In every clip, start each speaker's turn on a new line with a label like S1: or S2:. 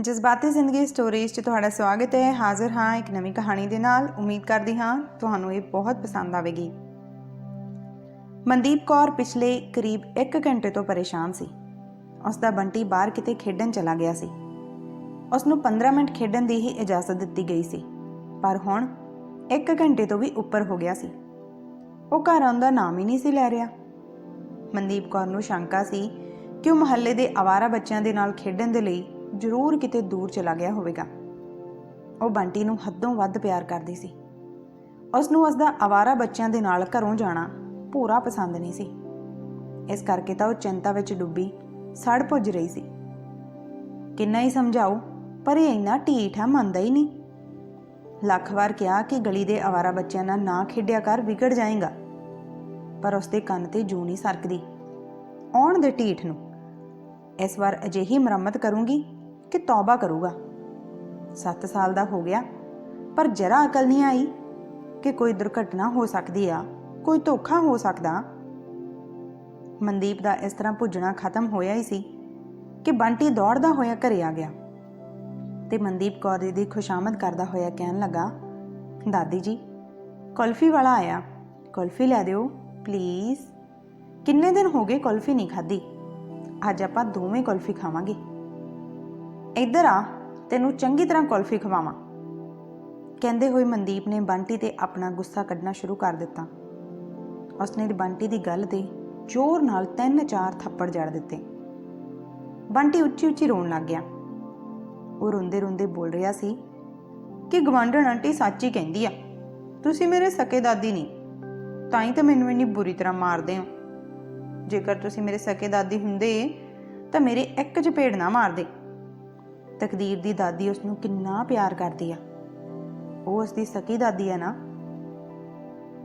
S1: ਜਜ਼ਬਾਤੀ ਜ਼ਿੰਦਗੀ ਸਟੋਰੀਜ਼ 'ਚ ਤੁਹਾਡਾ ਸਵਾਗਤ ਹੈ। ਹਾਜ਼ਰ ਹਾਂ ਇੱਕ ਨਵੀਂ ਕਹਾਣੀ ਦੇ ਨਾਲ। ਉਮੀਦ ਕਰਦੀ ਹਾਂ ਤੁਹਾਨੂੰ ਇਹ ਬਹੁਤ ਪਸੰਦ ਆਵੇਗੀ। ਮਨਦੀਪ ਕੌਰ ਪਿਛਲੇ ਕਰੀਬ 1 ਘੰਟੇ ਤੋਂ ਪਰੇਸ਼ਾਨ ਸੀ। ਉਸ ਦਾ ਬੰਟੀ ਬਾਹਰ ਕਿਤੇ ਖੇਡਣ ਚਲਾ ਗਿਆ ਸੀ। ਉਸ ਨੂੰ 15 ਮਿੰਟ ਖੇਡਣ ਦੀ ਹੀ ਇਜਾਜ਼ਤ ਦਿੱਤੀ ਗਈ ਸੀ। ਪਰ ਹੁਣ 1 ਘੰਟੇ ਤੋਂ ਵੀ ਉੱਪਰ ਹੋ ਗਿਆ ਸੀ। ਉਹ ਘਰ ਆਉਣ ਦਾ ਨਾਮ ਹੀ ਨਹੀਂ ਸੀ ਲੈ ਰਿਹਾ। ਮਨਦੀਪ ਕੌਰ ਨੂੰ ਸ਼ੰਕਾ ਸੀ ਕਿ ਉਹ ਮੁਹੱਲੇ ਦੇ ਆਵਾਰਾ ਬੱਚਿਆਂ ਦੇ ਨਾਲ ਖੇਡਣ ਦੇ ਲਈ ਜ਼ਰੂਰ ਕਿਤੇ ਦੂਰ ਚਲਾ ਗਿਆ ਹੋਵੇਗਾ। ਉਹ ਬੰਟੀ ਨੂੰ ਹੱਦੋਂ ਵੱਧ ਪਿਆਰ ਕਰਦੀ ਸੀ। ਉਸ ਨੂੰ ਉਸ ਦਾ ਆਵਾਰਾ ਬੱਚਿਆਂ ਦੇ ਨਾਲ ਘਰੋਂ ਜਾਣਾ ਪੂਰਾ ਪਸੰਦ ਨਹੀਂ ਸੀ। ਇਸ ਕਰਕੇ ਤਾਂ ਉਹ ਚਿੰਤਾ ਵਿੱਚ ਡੁੱਬੀ ਸੜ ਪੁੱਜ ਰਹੀ ਸੀ। ਕਿੰਨਾ ਹੀ ਸਮਝਾਓ, ਪਰ ਇਹ ਇੰਨਾ ਢੀਠ ਆ ਮੰਨਦਾ ਹੀ ਨਹੀਂ। ਲੱਖ ਵਾਰ ਕਿਹਾ ਕਿ ਗਲੀ ਦੇ ਆਵਾਰਾ ਬੱਚਿਆਂ ਨਾਲ ਨਾ ਖੇਡਿਆ ਕਰ, ਵਿਗੜ ਜਾਏਗਾ। ਪਰ ਉਸਦੇ ਕੰਨ ਤੇ ਜੂ ਨਹੀਂ ਸਰਕਦੀ। ਆਉਣ ਦੇ ਢੀਠ ਨੂੰ। ਇਸ ਵਾਰ ਅਜਿਹੀ ਮੁਰੰਮਤ ਕਰੂੰਗੀ ਕਿ ਤੌਬਾ ਕਰੂਗਾ। 7 ਸਾਲ ਦਾ ਹੋ ਗਿਆ, ਪਰ ਜਰਾ ਅਕਲ ਨਹੀਂ ਆਈ ਕਿ ਕੋਈ ਦੁਰਘਟਨਾ ਹੋ ਸਕਦੀ ਆ, ਕੋਈ ਧੋਖਾ ਹੋ ਸਕਦਾ। ਮਨਦੀਪ ਦਾ ਇਸ ਤਰ੍ਹਾਂ ਭੁੱਜਣਾ ਖਤਮ ਹੋਇਆ ਹੀ ਸੀ ਕਿ ਬੰਟੀ ਦੌੜਦਾ ਹੋਇਆ ਘਰੇ ਆ ਗਿਆ ਤੇ ਮਨਦੀਪ ਕੌਰ ਦੀ ਖੁਸ਼ਾਮਦ ਕਰਦਾ ਹੋਇਆ ਕਹਿਣ ਲੱਗਾ, ਦਾਦੀ ਜੀ, ਕੁਲਫੀ ਵਾਲਾ ਆਇਆ, ਕੁਲਫੀ ਲੈ ਦਿਓ ਪਲੀਜ਼ ਕਿੰਨੇ ਦਿਨ ਹੋ ਗਏ ਕੁਲਫੀ ਨਹੀਂ ਖਾਧੀ? ਅੱਜ ਆਪਾਂ ਦੋਵੇਂ ਕੁਲਫੀ ਖਾਵਾਂਗੇ। ਇੱਧਰ ਆ, ਤੈਨੂੰ ਚੰਗੀ ਤਰ੍ਹਾਂ ਕੁਲਫੀ ਖਵਾਵਾਂ। ਕਹਿੰਦੇ ਹੋਏ ਮਨਦੀਪ ਨੇ ਬੰਟੀ ਤੇ ਆਪਣਾ ਗੁੱਸਾ ਕੱਢਣਾ ਸ਼ੁਰੂ ਕਰ ਦਿੱਤਾ। ਉਸਨੇ ਬੰਟੀ ਦੀ ਗੱਲ ਤੇ ਜ਼ੋਰ ਨਾਲ ਤਿੰਨ ਚਾਰ ਥੱਪੜ ਜੜ ਦਿੱਤੇ। ਬੰਟੀ ਉੱਚੀ ਉੱਚੀ ਰੋਣ ਲੱਗ ਗਿਆ। ਉਹ ਰੋਂਦੇ ਰੋਂਦੇ ਬੋਲ ਰਿਹਾ ਸੀ ਕਿ ਗਵਾਂਢਣ ਆਂਟੀ ਸੱਚੀ ਕਹਿੰਦੀ ਆ, ਤੁਸੀਂ ਮੇਰੇ ਸਕੇ ਦਾਦੀ ਨਹੀਂ, ਤਾਂ ਹੀ ਤਾਂ ਮੈਨੂੰ ਇੰਨੀ ਬੁਰੀ ਤਰ੍ਹਾਂ ਮਾਰਦੇ ਹੋ। ਜੇਕਰ ਤੁਸੀਂ ਮੇਰੇ ਸਕੇ ਦਾਦੀ ਹੁੰਦੇ, ਤਾਂ ਮੇਰੇ ਇੱਕ ਚਪੇੜ ਨਾ ਮਾਰਦੇ। ਤਕਦੀਰ ਦੀ ਦਾਦੀ ਉਸ ਨੂੰ ਕਿੰਨਾ ਪਿਆਰ ਕਰਦੀ ਆ। ਉਹ ਉਸ ਦੀ ਸਕੀ ਦਾਦੀ ਆ ਨਾ।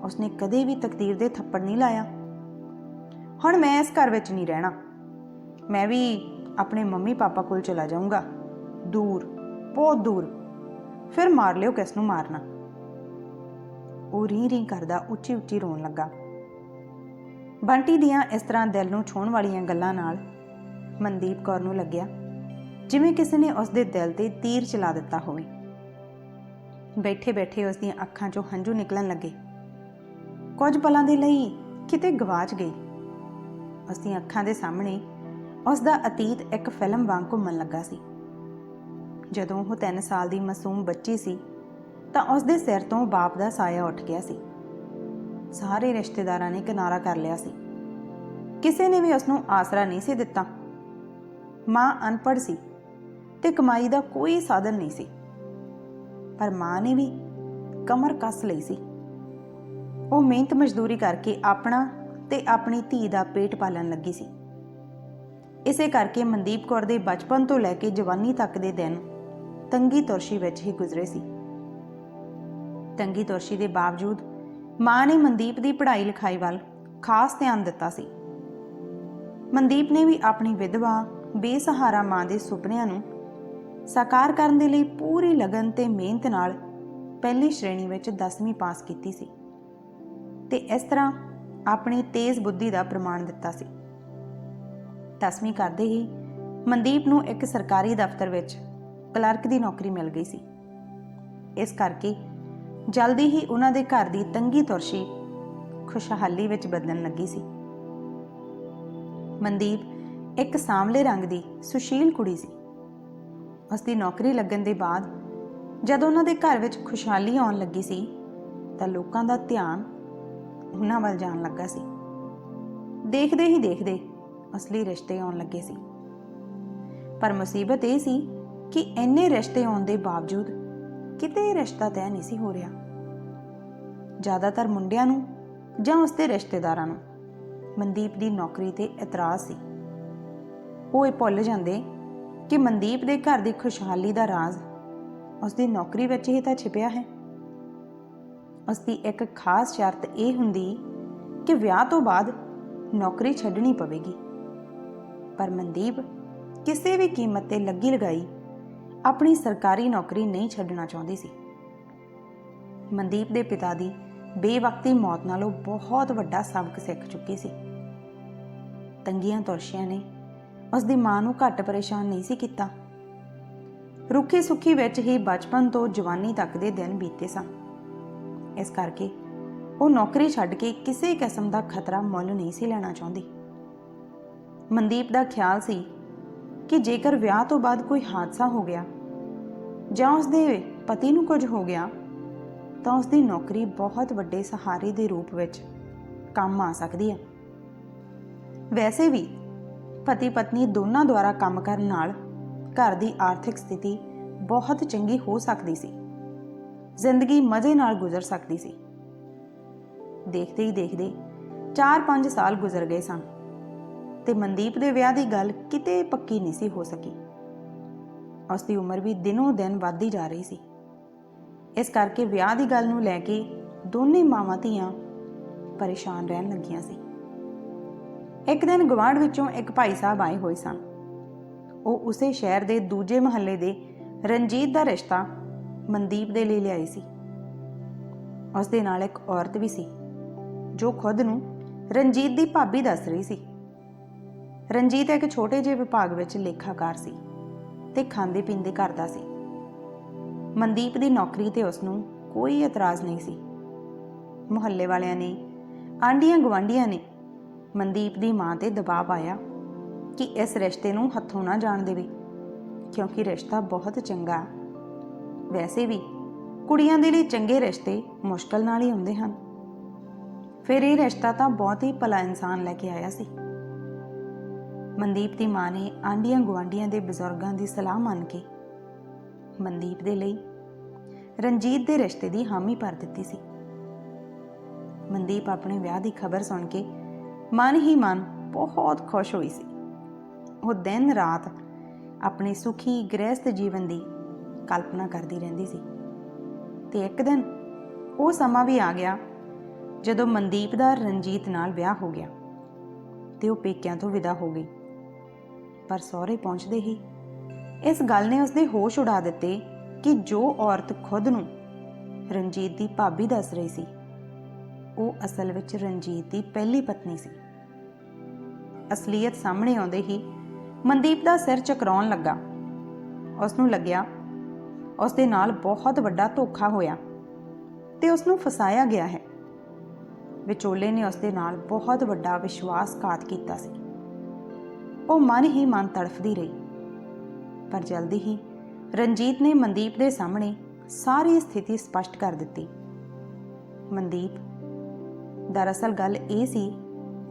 S1: ਉਸਨੇ ਕਦੇ ਵੀ ਤਕਦੀਰ ਦੇ ਥੱਪੜ ਨਹੀਂ ਲਾਇਆ। ਹੁਣ ਮੈਂ ਇਸ ਘਰ ਵਿੱਚ ਨਹੀਂ ਰਹਿਣਾ। ਮੈਂ ਵੀ ਆਪਣੇ ਮੰਮੀ ਪਾਪਾ ਕੋਲ ਚਲਾ ਜਾਊਂਗਾ। ਦੂਰ, ਬਹੁਤ ਦੂਰ। ਫਿਰ ਮਾਰ ਲਿਓ ਕਿਸ ਨੂੰ ਮਾਰਨਾ। ਉਹ ਰੀ ਰੀ ਕਰਦਾ ਉੱਚੀ ਉੱਚੀ ਰੋਣ ਲੱਗਾ। ਬੰਟੀ ਦੀਆਂ ਇਸ ਤਰ੍ਹਾਂ ਦਿਲ ਨੂੰ ਛੂਹਣ ਵਾਲੀਆਂ ਗੱਲਾਂ ਨਾਲ ਮਨਦੀਪ ਕੌਰ ਨੂੰ ਲੱਗਿਆ। ਜਿਵੇਂ ਕਿਸੇ ਨੇ ਉਸ ਦੇ ਦਿਲ ਤੇ ਤੀਰ ਚਲਾ ਦਿੱਤਾ ਹੋਵੇ। ਬੈਠੇ ਬੈਠੇ ਉਸ ਦੀਆਂ ਅੱਖਾਂ 'ਚੋਂ ਹੰਝੂ ਨਿਕਲਣ ਲੱਗੇ। ਕੁਝ ਪਲਾਂ ਦੇ ਲਈ ਕਿਤੇ ਗਵਾਚ ਗਈ। ਉਸ ਦੀਆਂ ਅੱਖਾਂ ਦੇ ਸਾਹਮਣੇ ਉਸ ਦਾ ਅਤੀਤ ਇੱਕ ਫਿਲਮ ਵਾਂਗ ਘੁੰਮਣ ਲੱਗਾ ਸੀ। ਜਦੋਂ ਉਹ 3 ਸਾਲ ਦੀ ਮਾਸੂਮ ਬੱਚੀ ਸੀ, ਤਾਂ ਉਸ ਦੇ ਸਿਰ ਤੋਂ ਬਾਪ ਦਾ ਸਾਇਆ ਉੱਠ ਗਿਆ ਸੀ। ਸਾਰੇ ਰਿਸ਼ਤੇਦਾਰਾਂ ਨੇ ਕਿਨਾਰਾ ਕਰ ਲਿਆ ਸੀ। ਕਿਸੇ ਨੇ ਵੀ ਉਸ ਨੂੰ ਆਸਰਾ ਨਹੀਂ ਸੀ ਦਿੱਤਾ। ਮਾਂ ਅਨਪੜ੍ਹ ਸੀ। ਤੇ ਕਮਾਈ ਦਾ ਕੋਈ ਸਾਧਨ ਨਹੀਂ ਸੀ। ਪਰ ਮਾਂ ਨੇ ਵੀ ਕਮਰ ਕੱਸ ਲਈ ਸੀ। ਉਹ ਮਿਹਨਤ ਮਜ਼ਦੂਰੀ ਕਰਕੇ ਆਪਣਾ ਤੇ ਆਪਣੀ ਧੀ ਦਾ ਪੇਟ ਪਾਲਣ ਲੱਗੀ ਸੀ। ਇਸੇ ਕਰਕੇ ਮਨਦੀਪ ਕੌਰ ਦੇ ਬਚਪਨ ਤੋਂ ਲੈ ਕੇ ਜਵਾਨੀ ਤੱਕ ਦੇ ਦਿਨ ਤੰਗੀ ਤੁਰਸ਼ੀ ਵਿੱਚ ਹੀ ਗੁਜ਼ਰੇ ਸੀ। ਤੰਗੀ ਤੁਰਸ਼ੀ ਦੇ ਬਾਵਜੂਦ ਮਾਂ ਨੇ ਮਨਦੀਪ ਦੀ ਪੜ੍ਹਾਈ ਲਿਖਾਈ ਵੱਲ ਖਾਸ ਧਿਆਨ ਦਿੱਤਾ ਸੀ। ਮਨਦੀਪ ਨੇ ਵੀ ਆਪਣੀ ਵਿਧਵਾ ਬੇਸਹਾਰਾ ਮਾਂ ਦੇ ਸੁਪਨਿਆਂ ਨੂੰ ਸਾਕਾਰ ਕਰਨ ਦੇ ਲਈ ਪੂਰੀ ਲਗਨ ਤੇ ਮਿਹਨਤ ਨਾਲ ਪਹਿਲੀ ਸ਼੍ਰੇਣੀ ਵਿੱਚ 10ਵੀਂ ਪਾਸ ਕੀਤੀ ਸੀ ਤੇ ਇਸ ਤਰ੍ਹਾਂ ਆਪਣੀ ਤੇਜ਼ ਬੁੱਧੀ ਦਾ ਪ੍ਰਮਾਣ ਦਿੱਤਾ ਸੀ। 10ਵੀਂ ਕਰਦੇ ਹੀ ਮਨਦੀਪ ਨੂੰ ਇੱਕ ਸਰਕਾਰੀ ਦਫ਼ਤਰ ਵਿੱਚ ਕਲਰਕ ਦੀ ਨੌਕਰੀ ਮਿਲ ਗਈ ਸੀ। ਇਸ ਕਰਕੇ ਜਲਦੀ ਹੀ ਉਹਨਾਂ ਦੇ ਘਰ ਦੀ ਤੰਗੀ ਤੁਰਸ਼ੀ ਖੁਸ਼ਹਾਲੀ ਵਿੱਚ ਬਦਲਣ ਲੱਗੀ ਸੀ। ਮਨਦੀਪ ਇੱਕ ਸਾਂਵਲੇ ਰੰਗ ਦੀ ਸੁਸ਼ੀਲ ਕੁੜੀ ਸੀ। ਉਸ ਦੀ ਨੌਕਰੀ ਲੱਗਣ ਦੇ ਬਾਅਦ ਜਦੋਂ ਉਹਨਾਂ ਦੇ ਘਰ ਵਿੱਚ ਖੁਸ਼ਹਾਲੀ ਆਉਣ ਲੱਗੀ ਸੀ, ਤਾਂ ਲੋਕਾਂ ਦਾ ਧਿਆਨ ਉਹਨਾਂ ਵੱਲ ਜਾਣ ਲੱਗਾ ਸੀ। ਦੇਖਦੇ ਹੀ ਦੇਖਦੇ ਅਸਲੀ ਰਿਸ਼ਤੇ ਆਉਣ ਲੱਗੇ ਸੀ। ਪਰ ਮੁਸੀਬਤ ਇਹ ਸੀ ਕਿ ਇੰਨੇ ਰਿਸ਼ਤੇ ਆਉਣ ਦੇ ਬਾਵਜੂਦ ਕਿਤੇ ਰਿਸ਼ਤਾ ਤੈਅ ਨਹੀਂ ਸੀ ਹੋ ਰਿਹਾ। ਜ਼ਿਆਦਾਤਰ ਮੁੰਡਿਆਂ ਨੂੰ ਜਾਂ ਉਸਦੇ ਰਿਸ਼ਤੇਦਾਰਾਂ ਨੂੰ ਮਨਦੀਪ ਦੀ ਨੌਕਰੀ ਤੇ ਇਤਰਾਜ਼ ਸੀ। ਉਹ ਇਹ ਭੁੱਲ ਜਾਂਦੇ ਕਿ ਮਨਦੀਪ ਦੇ ਘਰ ਦੀ ਖੁਸ਼ਹਾਲੀ ਦਾ ਰਾਜ਼ ਉਸ ਦੀ ਨੌਕਰੀ ਵਿੱਚ ਹੀ ਤਾਂ ਛਿਪਿਆ ਹੈ। ਉਸ ਦੀ ਇੱਕ ਖਾਸ ਸ਼ਰਤ ਇਹ ਹੁੰਦੀ ਕਿ ਵਿਆਹ ਤੋਂ ਬਾਅਦ ਨੌਕਰੀ ਛੱਡਣੀ ਪਵੇਗੀ। ਪਰ ਮਨਦੀਪ ਕਿਸੇ ਵੀ ਕੀਮਤ ਤੇ ਲੱਗੀ ਲਗਾਈ ਆਪਣੀ ਸਰਕਾਰੀ ਨੌਕਰੀ ਨਹੀਂ ਛੱਡਣਾ ਚਾਹੁੰਦੀ ਸੀ। ਮਨਦੀਪ ਦੇ ਪਿਤਾ ਦੀ ਬੇਵਕਤੀ ਮੌਤ ਨਾਲੋਂ ਬਹੁਤ ਵੱਡਾ ਸਬਕ ਸਿੱਖ ਚੁੱਕੀ ਸੀ। ਤੰਗੀਆਂ ਤੁਰਸ਼ੀਆਂ ਨੇ ਉਸ ਦੀ ਮਾਂ ਨੂੰ ਘੱਟ ਪਰੇਸ਼ਾਨ ਨਹੀਂ ਸੀ ਕੀਤਾ। ਰੁੱਖੀ ਸੁੱਖੀ ਵਿੱਚ ਹੀ ਬਚਪਨ ਤੋਂ ਜਵਾਨੀ ਤੱਕ ਦੇ ਦਿਨ ਬੀਤੇ ਸਨ। ਇਸ ਕਰਕੇ ਉਹ ਨੌਕਰੀ ਛੱਡ ਕੇ ਕਿਸੇ ਕਿਸਮ ਦਾ ਖਤਰਾ ਮੁੱਲ ਨਹੀਂ ਸੀ ਲੈਣਾ ਚਾਹੁੰਦੀ। ਮਨਦੀਪ ਦਾ ਖਿਆਲ ਸੀ ਕਿ ਜੇਕਰ ਵਿਆਹ ਤੋਂ ਬਾਅਦ ਕੋਈ ਹਾਦਸਾ ਹੋ ਗਿਆ ਜਾਂ ਉਸਦੇ ਪਤੀ ਨੂੰ ਕੁਝ ਹੋ ਗਿਆ, ਤਾਂ ਉਸਦੀ ਨੌਕਰੀ ਬਹੁਤ ਵੱਡੇ ਸਹਾਰੇ ਦੇ ਰੂਪ ਵਿੱਚ ਕੰਮ ਆ ਸਕਦੀ ਹੈ। ਵੈਸੇ ਵੀ ਪਤੀ ਪਤਨੀ ਦੋਨਾਂ ਦੁਆਰਾ ਕੰਮ ਕਰਨ ਨਾਲ ਘਰ ਦੀ ਆਰਥਿਕ ਸਥਿਤੀ ਬਹੁਤ ਚੰਗੀ ਹੋ ਸਕਦੀ ਸੀ। ਜ਼ਿੰਦਗੀ ਮਜ਼ੇ ਨਾਲ ਗੁਜ਼ਰ ਸਕਦੀ ਸੀ। ਦੇਖਦੇ ਹੀ ਦੇਖਦੇ 4-5 ਸਾਲ ਗੁਜ਼ਰ ਗਏ ਸਨ ਤੇ ਮਨਦੀਪ ਦੇ ਵਿਆਹ ਦੀ ਗੱਲ ਕਿਤੇ ਪੱਕੀ ਨਹੀਂ ਸੀ ਹੋ ਸਕੀ। ਉਸ ਦੀ ਉਮਰ ਵੀ ਦਿਨੋਂ ਦਿਨ ਵੱਧਦੀ ਜਾ ਰਹੀ ਸੀ। ਇਸ ਕਰਕੇ ਵਿਆਹ ਦੀ ਗੱਲ ਨੂੰ ਲੈ ਕੇ ਦੋਨੇ ਮਾਵਾਂ ਧੀਆਂ ਪਰੇਸ਼ਾਨ ਰਹਿਣ ਲੱਗੀਆਂ ਸੀ। ਇੱਕ ਦਿਨ ਗਵਾਂਢ ਵਿੱਚੋਂ ਇੱਕ ਭਾਈ ਸਾਹਿਬ ਆਏ ਹੋਏ ਸਨ। ਉਹ ਉਸੇ ਸ਼ਹਿਰ ਦੇ ਦੂਜੇ ਮਹੱਲੇ ਦੇ ਰਣਜੀਤ ਦਾ ਰਿਸ਼ਤਾ ਮਨਦੀਪ ਦੇ ਲਈ ਲਿਆਈ ਸੀ। ਉਸ ਦੇ ਨਾਲ ਇੱਕ ਔਰਤ ਵੀ ਸੀ, ਜੋ ਖੁਦ ਨੂੰ ਰਣਜੀਤ ਦੀ ਭਾਬੀ ਦੱਸ ਰਹੀ ਸੀ। ਰਣਜੀਤ ਇੱਕ ਛੋਟੇ ਜਿਹੇ ਵਿਭਾਗ ਵਿੱਚ ਲੇਖਾਕਾਰ ਸੀ ਤੇ ਖਾਂਦੇ ਪੀਂਦੇ ਕਰਦਾ ਸੀ। ਮਨਦੀਪ ਦੀ ਨੌਕਰੀ ਤੇ ਉਸ ਨੂੰ ਕੋਈ ਇਤਰਾਜ਼ ਨਹੀਂ ਸੀ। ਮੁਹੱਲੇ ਵਾਲਿਆਂ ਨੇ ਆਂਡੀਆਂ ਗਵਾਂਡੀਆਂ ਨੇ ਮਨਦੀਪ ਦੀ ਮਾਂ ਤੇ ਦਬਾਅ ਪਾਇਆ ਕਿ ਇਸ ਰਿਸ਼ਤੇ ਨੂੰ ਹੱਥੋਂ ਨਾ ਜਾਣ ਦੇਵੇ, ਕਿਉਂਕਿ ਰਿਸ਼ਤਾ ਬਹੁਤ ਚੰਗਾ ਵੈਸੇ ਵੀ ਕੁੜੀਆਂ ਦੇ ਲਈ ਚੰਗੇ ਰਿਸ਼ਤੇ ਮੁਸ਼ਕਲ ਨਾਲ ਹੀ ਹੁੰਦੇ ਹਨ। ਫਿਰ ਇਹ ਰਿਸ਼ਤਾ ਤਾਂ ਬਹੁਤ ਹੀ ਭਲਾ ਇਨਸਾਨ ਲੈ ਕੇ ਆਇਆ ਸੀ। ਮਨਦੀਪ ਦੀ ਮਾਂ ਨੇ ਆਂਡੀਆਂ ਗਵਾਂਡੀਆਂ ਦੇ ਬਜ਼ੁਰਗਾਂ ਦੀ ਸਲਾਹ ਮੰਨ ਕੇ ਮਨਦੀਪ ਦੇ ਲਈ ਰਣਜੀਤ ਦੇ ਰਿਸ਼ਤੇ ਦੀ ਹਾਮੀ ਭਰ ਦਿੱਤੀ ਸੀ। ਮਨਦੀਪ ਆਪਣੇ ਵਿਆਹ ਦੀ ਖਬਰ ਸੁਣ ਕੇ ਮਨ ਹੀ ਮਨ ਬਹੁਤ ਖੁਸ਼ ਹੋਈ ਸੀ। ਉਹ ਦਿਨ ਰਾਤ ਆਪਣੇ ਸੁਖੀ ਗ੍ਰਹਿਸਥ ਜੀਵਨ ਦੀ ਕਲਪਨਾ ਕਰਦੀ ਰਹਿੰਦੀ ਸੀ। ਤੇ ਇੱਕ ਦਿਨ ਉਹ ਸਮਾਂ ਵੀ ਆ ਗਿਆ ਜਦੋਂ ਮਨਦੀਪ ਦਾ ਰਣਜੀਤ ਨਾਲ ਵਿਆਹ ਹੋ ਗਿਆ ਤੇ ਉਹ ਪੇਕਿਆਂ ਤੋਂ ਵਿਦਾ ਹੋ ਗਈ। ਪਰ ਸਹੁਰੇ ਪਹੁੰਚਦੇ ਹੀ ਇਸ ਗੱਲ ਨੇ ਉਸਦੇ ਹੋਸ਼ ਉਡਾ ਦਿੱਤੇ ਕਿ ਜੋ ਔਰਤ ਖੁਦ ਨੂੰ ਰਣਜੀਤ ਦੀ ਭਾਬੀ ਦੱਸ ਰਹੀ ਸੀ, ਉਹ ਅਸਲ ਵਿੱਚ ਰਣਜੀਤ ਦੀ ਪਹਿਲੀ ਪਤਨੀ ਸੀ। ਅਸਲੀਅਤ ਸਾਹਮਣੇ ਆਉਂਦੇ ਹੀ ਮਨਦੀਪ ਦਾ ਸਿਰ ਚਕਰਾਉਣ ਲੱਗਾ। ਉਸ ਨੂੰ ਲੱਗਿਆ ਉਸ ਦੇ ਨਾਲ ਬਹੁਤ ਵੱਡਾ ਧੋਖਾ ਹੋਇਆ ਤੇ ਉਸ ਨੂੰ ਫਸਾਇਆ ਗਿਆ ਹੈ। ਵਿਚੋਲੇ ਨੇ ਉਸ ਦੇ ਨਾਲ ਬਹੁਤ ਵੱਡਾ ਵਿਸ਼ਵਾਸਘਾਤ ਕੀਤਾ ਸੀ। ਉਹ ਮਨ ਹੀ ਮਨ ਤੜਫਦੀ ਰਹੀ। ਪਰ ਜਲਦੀ ਹੀ ਰਣਜੀਤ ਨੇ ਮਨਦੀਪ ਦੇ ਸਾਹਮਣੇ ਸਾਰੀ ਸਥਿਤੀ ਸਪਸ਼ਟ ਕਰ ਦਿੱਤੀ। ਮਨਦੀਪ, ਦਰਅਸਲ ਗੱਲ ਇਹ ਸੀ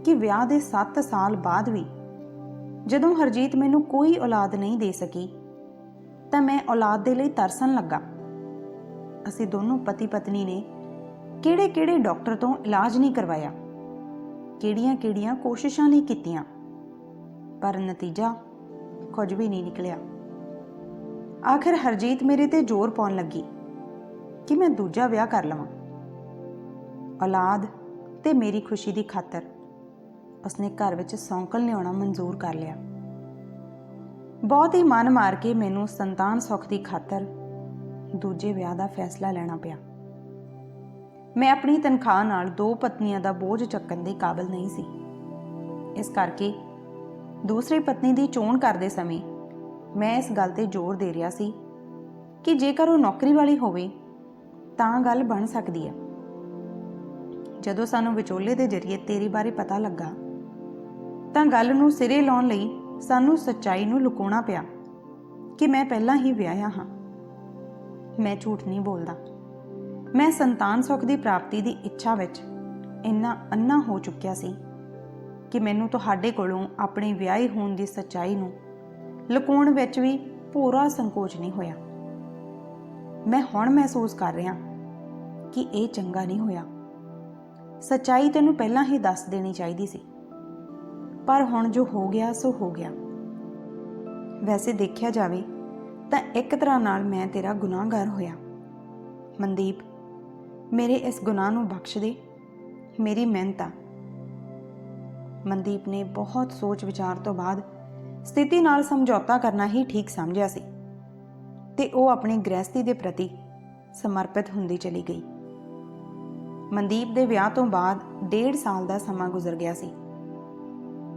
S1: ਕਿ ਵਿਆਹ ਦੇ 7 ਸਾਲ ਬਾਅਦ ਵੀ ਜਦੋਂ ਹਰਜੀਤ ਮੈਨੂੰ ਕੋਈ ਔਲਾਦ ਨਹੀਂ ਦੇ ਸਕੀ, ਤਾਂ ਮੈਂ ਔਲਾਦ ਦੇ ਲਈ ਤਰਸਣ ਲੱਗਾ। ਅਸੀਂ ਦੋਨੋਂ ਪਤੀ ਪਤਨੀ ਨੇ ਕਿਹੜੇ-ਕਿਹੜੇ ਡਾਕਟਰ ਤੋਂ ਇਲਾਜ ਨਹੀਂ ਕਰਵਾਇਆ, ਕਿਹੜੀਆਂ-ਕਿਹੜੀਆਂ ਕੋਸ਼ਿਸ਼ਾਂ ਨਹੀਂ ਕੀਤੀਆਂ, ਪਰ ਨਤੀਜਾ ਕੁਝ ਵੀ ਨਹੀਂ ਨਿਕਲਿਆ। ਆਖਿਰ ਹਰਜੀਤ ਮੇਰੇ ਤੇ ਜ਼ੋਰ ਪਾਉਣ ਲੱਗੀ ਕਿ ਮੈਂ ਦੂਜਾ ਵਿਆਹ ਕਰ ਲਵਾਂ। ਔਲਾਦ ਤੇ ਮੇਰੀ ਖੁਸ਼ੀ ਦੀ ਖਾਤਰ ਉਸਨੇ ਘਰ ਵਿੱਚ ਸੌਂਕਲ ਲਿਆਉਣਾ ਮਨਜ਼ੂਰ ਕਰ ਲਿਆ। ਬਹੁਤ ਹੀ ਮਨ ਮਾਰ ਕੇ ਮੈਨੂੰ ਸੰਤਾਨ ਸੁੱਖ ਦੀ ਖਾਤਰ ਦੂਜੇ ਵਿਆਹ ਦਾ ਫੈਸਲਾ ਲੈਣਾ ਪਿਆ। ਮੈਂ ਆਪਣੀ ਤਨਖਾਹ ਨਾਲ ਦੋ ਪਤਨੀਆਂ ਦਾ ਬੋਝ ਚੱਕਣ ਦੇ ਕਾਬਿਲ ਨਹੀਂ ਸੀ। ਇਸ ਕਰਕੇ ਦੂਸਰੀ ਪਤਨੀ ਦੀ ਚੋਣ ਕਰਦੇ ਸਮੇਂ ਮੈਂ ਇਸ ਗੱਲ ਤੇ ਜ਼ੋਰ ਦੇ ਰਿਹਾ ਸੀ ਕਿ ਜੇਕਰ ਉਹ ਨੌਕਰੀ ਵਾਲੀ ਹੋਵੇ ਤਾਂ ਗੱਲ ਬਣ ਸਕਦੀ ਹੈ। ਜਦੋਂ ਸਾਨੂੰ ਵਿਚੋਲੇ ਦੇ ਜ਼ਰੀਏ ਤੇਰੀ ਬਾਰੇ ਪਤਾ ਲੱਗਾ ਤਾਂ ਗੱਲ ਨੂੰ ਸਿਰੇ ਲਾਉਣ ਲਈ ਸਾਨੂੰ ਸੱਚਾਈ ਨੂੰ ਲੁਕਾਉਣਾ ਪਿਆ ਕਿ ਮੈਂ ਪਹਿਲਾਂ ਹੀ ਵਿਆਹਿਆ ਹਾਂ। ਮੈਂ ਝੂਠ ਨਹੀਂ ਬੋਲਦਾ। ਮੈਂ ਸੰਤਾਨ ਸੁੱਖ ਦੀ ਪ੍ਰਾਪਤੀ ਦੀ ਇੱਛਾ ਵਿੱਚ ਇੰਨਾ ਅੰਨਾ ਹੋ ਚੁੱਕਿਆ ਸੀ ਕਿ ਮੈਨੂੰ ਤੁਹਾਡੇ ਕੋਲੋਂ ਆਪਣੇ ਵਿਆਹੇ ਹੋਣ ਦੀ ਸੱਚਾਈ ਨੂੰ ਲੁਕਾਉਣ ਵਿੱਚ ਵੀ ਪੂਰਾ ਸੰਕੋਚ ਨਹੀਂ ਹੋਇਆ। ਮੈਂ ਹੁਣ ਮਹਿਸੂਸ ਕਰ ਰਿਹਾ ਕਿ ਇਹ ਚੰਗਾ ਨਹੀਂ ਹੋਇਆ। ਸੱਚਾਈ ਤੈਨੂੰ ਪਹਿਲਾਂ ਹੀ ਦੱਸ ਦੇਣੀ ਚਾਹੀਦੀ ਸੀ। ਪਰ ਹੁਣ ਜੋ ਹੋ ਗਿਆ, ਸੋ ਹੋ ਗਿਆ। ਵੈਸੇ ਦੇਖਿਆ ਜਾਵੇ ਤਾਂ ਇੱਕ ਤਰ੍ਹਾਂ ਨਾਲ ਮੈਂ ਤੇਰਾ ਗੁਨਾਹਗਾਰ ਹੋਇਆ। ਮਨਦੀਪ, ਮੇਰੇ ਇਸ ਗੁਨਾਹ ਨੂੰ ਬਖਸ਼ ਦੇ। ਮੇਰੀ ਮਿਹਨਤ ਆ। ਮਨਦੀਪ ਨੇ ਬਹੁਤ ਸੋਚ ਵਿਚਾਰ ਤੋਂ ਬਾਅਦ ਸਥਿਤੀ ਨਾਲ ਸਮਝੌਤਾ ਕਰਨਾ ਹੀ ਠੀਕ ਸਮਝਿਆ ਸੀ ਤੇ ਉਹ ਆਪਣੀ ਗ੍ਰਹਿਸਤੀ ਦੇ ਪ੍ਰਤੀ ਸਮਰਪਿਤ ਹੁੰਦੀ ਚਲੀ ਗਈ। ਮਨਦੀਪ ਦੇ ਵਿਆਹ ਤੋਂ ਬਾਅਦ ਡੇਢ ਸਾਲ ਦਾ ਸਮਾਂ ਗੁਜ਼ਰ ਗਿਆ ਸੀ।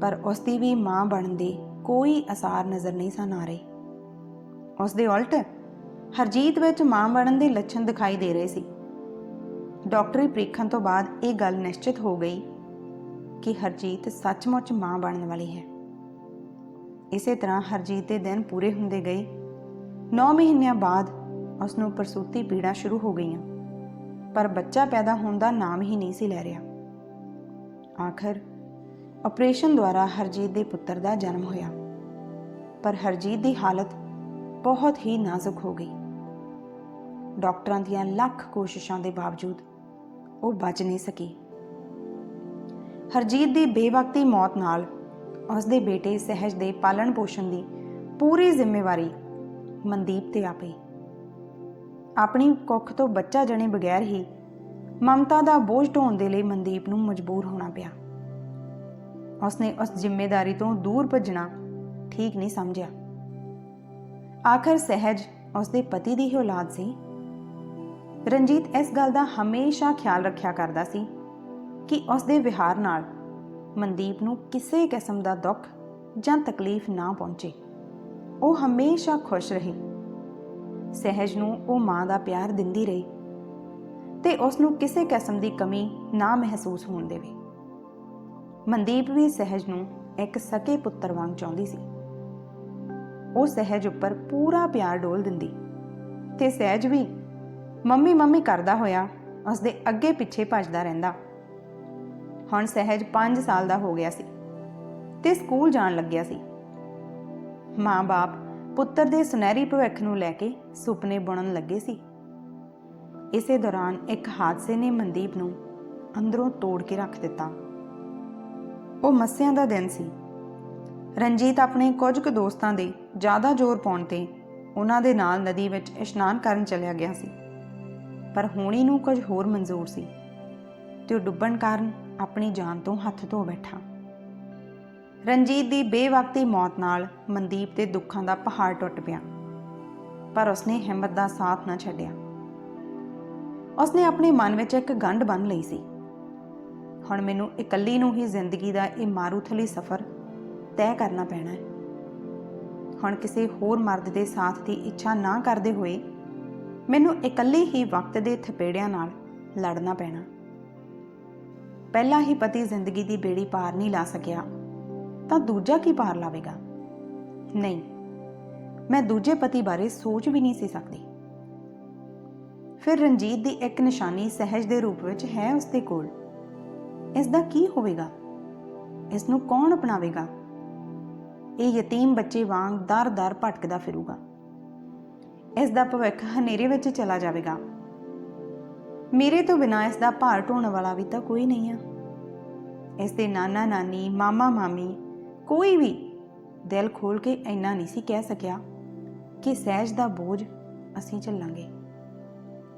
S1: ਪਰ ਉਸ ਦੀ ਵੀ ਮਾਂ ਬਣਨ ਦੇ ਕੋਈ ਅਸਾਰ ਨਜ਼ਰ ਨਹੀਂ ਸਨ ਆ ਰਹੇ। ਉਸ ਦੇ ਉਲਟ ਹਰਜੀਤ ਵਿੱਚ ਮਾਂ ਬਣਨ ਦੇ ਲੱਛਣ ਦਿਖਾਈ ਦੇ ਰਹੇ ਸੀ। ਡਾਕਟਰੀ ਪ੍ਰੀਖਣ ਤੋਂ ਬਾਅਦ ਇਹ ਗੱਲ ਨਿਸ਼ਚਿਤ ਹੋ ਗਈ ਕਿ ਹਰਜੀਤ ਸੱਚਮੁੱਚ ਮਾਂ ਬਣਨ ਵਾਲੀ ਹੈ। ਇਸੇ ਤਰ੍ਹਾਂ ਹਰਜੀਤ ਦੇ ਦਿਨ ਪੂਰੇ ਹੁੰਦੇ ਗਏ। 9 ਮਹੀਨਿਆਂ ਬਾਅਦ ਉਸ ਨੂੰ ਪ੍ਰਸੂਤੀ ਪੀੜਾ ਸ਼ੁਰੂ ਹੋ ਗਈਆਂ, ਪਰ ਬੱਚਾ ਪੈਦਾ ਹੋਣ ਦਾ ਨਾਮ ਹੀ ਨਹੀਂ ਸੀ ਲੈ ਰਿਹਾ। ਆਖਰ ਆਪਰੇਸ਼ਨ ਦੁਆਰਾ ਹਰਜੀਤ ਦੇ ਪੁੱਤਰ ਦਾ ਜਨਮ ਹੋਇਆ। ਪਰ ਹਰਜੀਤ ਦੀ ਹਾਲਤ ਬਹੁਤ ਹੀ ਨਾਜ਼ੁਕ ਹੋ ਗਈ। ਡਾਕਟਰਾਂ ਦੀਆਂ ਲੱਖ ਕੋਸ਼ਿਸ਼ਾਂ ਦੇ ਬਾਵਜੂਦ ਉਹ ਬਚ ਨਹੀਂ ਸਕੀ। ਹਰਜੀਤ ਦੀ ਬੇਵਕਤੀ ਮੌਤ ਨਾਲ ਉਸ ਦੇ ਬੇਟੇ ਸਹਿਜ ਦੇ ਪਾਲਣ ਪੋਸ਼ਣ ਦੀ ਪੂਰੀ ਜ਼ਿੰਮੇਵਾਰੀ ਮਨਦੀਪ ਤੇ ਆ ਪਈ ਆਪਣੀ ਕੁੱਖ ਤੋਂ ਬੱਚਾ ਜਣੇ ਬਗੈਰ ਹੀ ਮਮਤਾ ਦਾ ਬੋਝ ਢੋਣ ਦੇ ਲਈ ਮਨਦੀਪ ਨੂੰ ਮਜਬੂਰ ਹੋਣਾ ਪਿਆ। ਉਸਨੇ ਉਸ ਜ਼ਿੰਮੇਵਾਰੀ ਤੋਂ ਦੂਰ ਭੱਜਣਾ ਠੀਕ ਨਹੀਂ ਸਮਝਿਆ। ਆਖਰ ਸਹਿਜ ਉਸਦੇ ਪਤੀ ਦੀ ਹੀ ਔਲਾਦ ਸੀ। ਰਣਜੀਤ ਇਸ ਗੱਲ ਦਾ ਹਮੇਸ਼ਾ ਖਿਆਲ ਰੱਖਿਆ ਕਰਦਾ ਸੀ ਕਿ ਉਸਦੇ ਵਿਹਾਰ ਨਾਲ ਮਨਦੀਪ ਨੂੰ ਕਿਸੇ ਕਿਸਮ ਦਾ ਦੁੱਖ ਜਾਂ ਤਕਲੀਫ ਨਾ ਪਹੁੰਚੇ। ਉਹ ਹਮੇਸ਼ਾ ਖੁਸ਼ ਰਹੇ। ਸਹਿਜ ਨੂੰ ਉਹ ਮਾਂ ਦਾ ਪਿਆਰ ਦਿੰਦੀ ਰਹੀ ਤੇ ਉਸ ਨੂੰ ਕਿਸੇ ਕਿਸਮ ਦੀ ਕਮੀ ਨਾ ਮਹਿਸੂਸ ਹੋਣ ਦੇਵੇ। ਮਨਦੀਪ ਵੀ ਸਹਿਜ ਨੂੰ ਇੱਕ ਸਕੇ ਪੁੱਤਰ ਵਾਂਗ ਚਾਹੁੰਦੀ ਸੀ। ਉਹ ਸਹਿਜ ਉੱਪਰ ਪੂਰਾ ਪਿਆਰ ਡੋਲ ਦਿੰਦੀ ਤੇ ਸਹਿਜ ਵੀ ਮੰਮੀ ਮੰਮੀ ਕਰਦਾ ਹੋਇਆ ਉਸ ਦੇ ਅੱਗੇ ਪਿੱਛੇ ਭੱਜਦਾ ਰਹਿੰਦਾ। ਹੁਣ ਸਹਿਜ 5 ਸਾਲ ਦਾ ਹੋ ਗਿਆ ਸੀ ਤੇ ਸਕੂਲ ਜਾਣ ਲੱਗਿਆ ਸੀ। ਮਾਂ-ਬਾਪ ਪੁੱਤਰ ਦੇ ਸੁਨਹਿਰੀ ਭਵਿੱਖ ਨੂੰ ਲੈ ਕੇ ਸੁਪਨੇ ਬੁਣਨ ਲੱਗੇ ਸੀ। ਇਸੇ ਦੌਰਾਨ ਇੱਕ ਹਾਦਸੇ ਨੇ ਮਨਦੀਪ ਨੂੰ ਅੰਦਰੋਂ ਤੋੜ ਕੇ ਰੱਖ ਦਿੱਤਾ। ਉਹ ਮੱਸਿਆਂ ਦਾ ਦਿਨ ਸੀ। ਰਣਜੀਤ ਆਪਣੇ ਕੁਝ ਕੁ ਦੋਸਤਾਂ ਦੇ ਜ਼ਿਆਦਾ ਜ਼ੋਰ ਪਾਉਣ ਤੇ ਉਹਨਾਂ ਦੇ ਨਾਲ ਨਦੀ ਵਿੱਚ ਇਸ਼ਨਾਨ ਕਰਨ ਚਲਿਆ ਗਿਆ ਸੀ। ਪਰ ਹੋਣੀ ਨੂੰ ਕੁਝ ਹੋਰ ਮਨਜ਼ੂਰ ਸੀ ਤੇ ਉਹ ਡੁੱਬਣ ਕਾਰਨ ਆਪਣੀ ਜਾਨ ਤੋਂ ਹੱਥ ਧੋ ਬੈਠਾ। ਰਣਜੀਤ ਦੀ ਬੇਵਕਤੀ ਮੌਤ ਨਾਲ ਮਨਦੀਪ ਦੇ ਦੁੱਖਾਂ ਦਾ ਪਹਾੜ ਟੁੱਟ ਪਿਆ, ਪਰ ਉਸਨੇ ਹਿੰਮਤ ਦਾ ਸਾਥ ਨਾ ਛੱਡਿਆ। ਉਸਨੇ ਆਪਣੇ ਮਨ ਵਿੱਚ ਇੱਕ ਗੰਢ ਬੰਨ ਲਈ ਸੀ। ਹੁਣ ਮੈਨੂੰ ਇਕੱਲੀ ਨੂੰ ਹੀ ਜ਼ਿੰਦਗੀ ਦਾ ਇਹ ਮਾਰੂਥਲੀ ਸਫ਼ਰ ਤੈਅ ਕਰਨਾ ਪੈਣਾ ਹੈ। ਹੁਣ ਕਿਸੇ ਹੋਰ ਮਰਦ ਦੇ ਸਾਥ ਦੀ ਇੱਛਾ ਨਾ ਕਰਦੇ ਹੋਏ ਮੈਨੂੰ ਇਕੱਲੀ ਹੀ ਵਕਤ ਦੇ ਥਪੇੜਿਆਂ ਨਾਲ ਲੜਨਾ ਪੈਣਾ। ਪਹਿਲਾ ਹੀ ਪਤੀ ਜ਼ਿੰਦਗੀ ਦੀ ਬੇੜੀ ਪਾਰ ਨਹੀਂ ਲਾ ਸਕਿਆ, ਤਾਂ ਦੂਜਾ ਕੀ ਪਾਰ ਲਾਵੇਗਾ? ਨਹੀਂ, ਮੈਂ ਦੂਜੇ ਪਤੀ ਬਾਰੇ ਸੋਚ ਵੀ ਨਹੀਂ ਸੀ ਸਕਦੀ। ਫਿਰ ਰਣਜੀਤ ਦੀ ਇੱਕ ਨਿਸ਼ਾਨੀ ਸਹਿਜ ਦੇ ਰੂਪ ਵਿੱਚ ਹੈ ਉਸ ਦੇ ਕੋਲ। ਇਸ ਦਾ ਕੀ ਹੋਵੇਗਾ? ਇਸ ਨੂੰ ਕੌਣ ਅਪਣਾਵੇਗਾ? ਇਹ ਯਤੀਮ ਬੱਚੇ ਵਾਂਗ ਦਰ-ਦਰ ਭਟਕਦਾ ਫਿਰੂਗਾ। ਇਸ ਦਾ ਭਵਿੱਖ ਹਨੇਰੇ ਵਿੱਚ ਚਲਾ ਜਾਵੇਗਾ। ਮੇਰੇ ਤੋਂ ਬਿਨਾਂ ਇਸ ਦਾ ਭਾਰ ਢੋਣ ਵਾਲਾ ਵੀ ਤਾਂ ਕੋਈ ਨਹੀਂ ਆ। ਇਸ ਦੇ ਨਾਨਾ ਨਾਨੀ ਮਾਮਾ ਮਾਮੀ ਕੋਈ ਵੀ ਦਿਲ ਖੋਲ ਕੇ ਇੰਨਾ ਨਹੀਂ ਸੀ ਕਹਿ ਸਕਿਆ ਕਿ ਸਹਿਜ ਦਾ ਬੋਝ ਅਸੀਂ ਝੱਲਾਂਗੇ।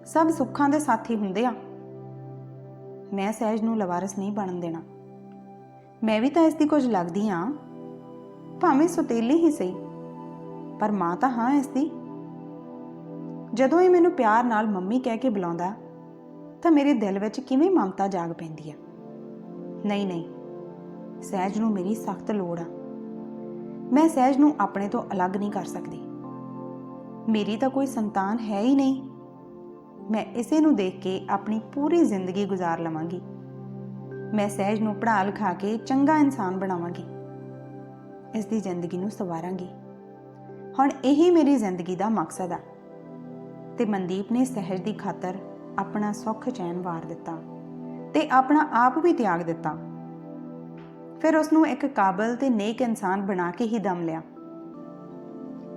S1: ਸਭ ਸੁੱਖਾਂ ਦੇ ਸਾਥੀ ਹੁੰਦੇ ਆ। ਮੈਂ ਸਹਿਜ ਨੂੰ ਲਵਾਰਸ ਨਹੀਂ ਬਣਨ ਦੇਣਾ। ਮੈਂ ਵੀ ਤਾਂ ਇਸ ਦੀ ਕੁਝ ਲੱਗਦੀ ਆ। ਭਾਵੇਂ ਸੁਤੇਲੀ ਹੀ ਸਹੀ, ਪਰ ਮਾਂ ਤਾਂ ਹਾਂ ਇਸ ਦੀ। ਜਦੋਂ ਇਹ ਮੈਨੂੰ ਪਿਆਰ ਨਾਲ ਮੰਮੀ ਕਹਿ ਕੇ ਬੁਲਾਉਂਦਾ, ਤਾਂ ਮੇਰੇ ਦਿਲ ਵਿੱਚ ਕਿਵੇਂ ਮਮਤਾ ਜਾਗ ਪੈਂਦੀ ਆ ਨਹੀਂ ਨਹੀਂ, ਸਹਿਜ ਨੂੰ ਮੇਰੀ ਸਖਤ ਲੋੜ ਆ। ਮੈਂ ਸਹਿਜ ਨੂੰ ਆਪਣੇ ਤੋਂ ਅਲੱਗ ਨਹੀਂ ਕਰ ਸਕਦੀ। ਮੇਰੀ ਤਾਂ ਕੋਈ ਸੰਤਾਨ ਹੈ ਹੀ ਨਹੀਂ। ਮੈਂ ਇਸੇ ਨੂੰ ਦੇਖ ਕੇ ਆਪਣੀ ਪੂਰੀ ਜ਼ਿੰਦਗੀ ਗੁਜ਼ਾਰ ਲਵਾਂਗੀ। ਮੈਂ ਸਹਿਜ ਨੂੰ ਪੜ੍ਹਾ ਲਿਖਾ ਕੇ ਚੰਗਾ ਇਨਸਾਨ ਬਣਾਵਾਂਗੀ। ਇਸ ਦੀ ਜ਼ਿੰਦਗੀ ਨੂੰ ਸਵਾਰਾਂਗੀ। ਹੁਣ ਇਹੀ ਮੇਰੀ ਜ਼ਿੰਦਗੀ ਦਾ ਮਕਸਦ ਆ। ਤੇ ਮਨਦੀਪ ਨੇ ਸਹਿਜ ਦੀ ਖਾਤਰ ਆਪਣਾ ਸੁੱਖ ਚੈਨ ਵਾਰ ਦਿੱਤਾ ਤੇ ਆਪਣਾ ਆਪ ਵੀ ਤਿਆਗ ਦਿੱਤਾ। ਫਿਰ ਉਸ ਨੂੰ ਇੱਕ ਕਾਬਲ ਤੇ ਨੇਕ ਇਨਸਾਨ ਬਣਾ ਕੇ ਹੀ ਦਮ ਲਿਆ।